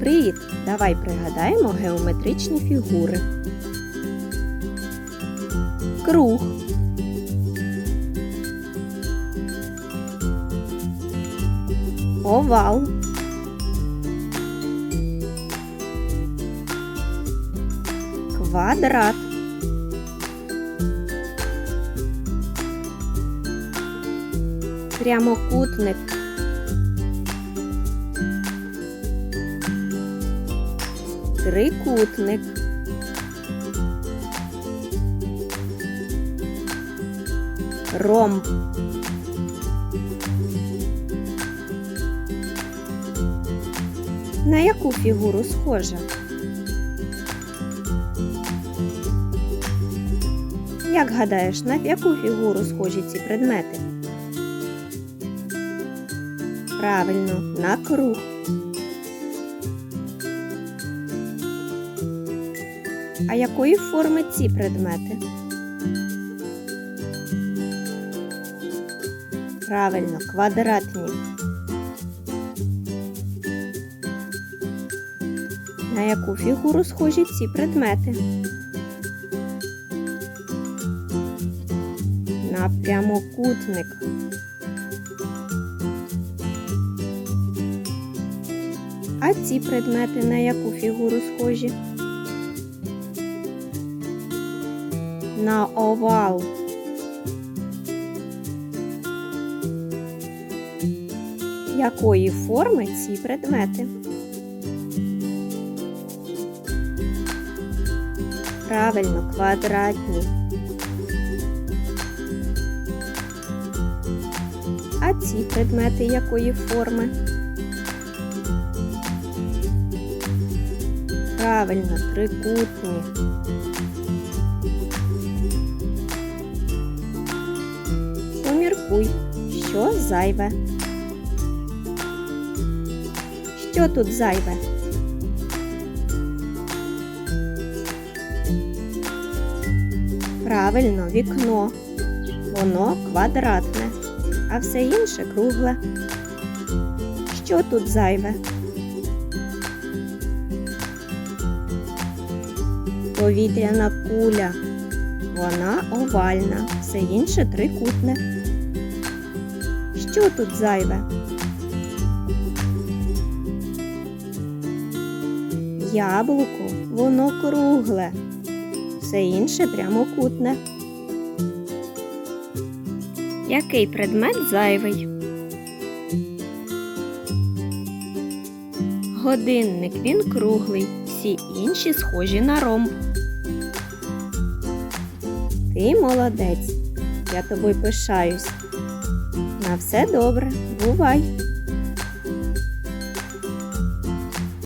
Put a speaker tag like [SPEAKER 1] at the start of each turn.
[SPEAKER 1] Привіт! Давай пригадаємо геометричні фігури. Круг. Овал. Квадрат. Прямокутник. Трикутник. Ромб. На яку фігуру схожа? Як гадаєш, на яку фігуру схожі ці предмети? Правильно, на круг. А якої форми ці предмети? Правильно, квадратні. На яку фігуру схожі ці предмети? На прямокутник. А ці предмети на яку фігуру схожі? На овал. Якої форми ці предмети? Правильно, квадратні. А ці предмети якої форми? Правильно, трикутні. Поміркуй, що зайве. Що тут зайве? Правильно, вікно. Воно квадратне, а все інше кругле. Що тут зайве? Повітряна куля. Вона овальна, все інше трикутне. Що тут зайве? Яблуко, воно кругле, все інше прямокутне. Який предмет зайвий? Годинник він круглий, всі інші схожі на ромб. Ти молодець, я тобою пишаюсь. На все добре, бувай!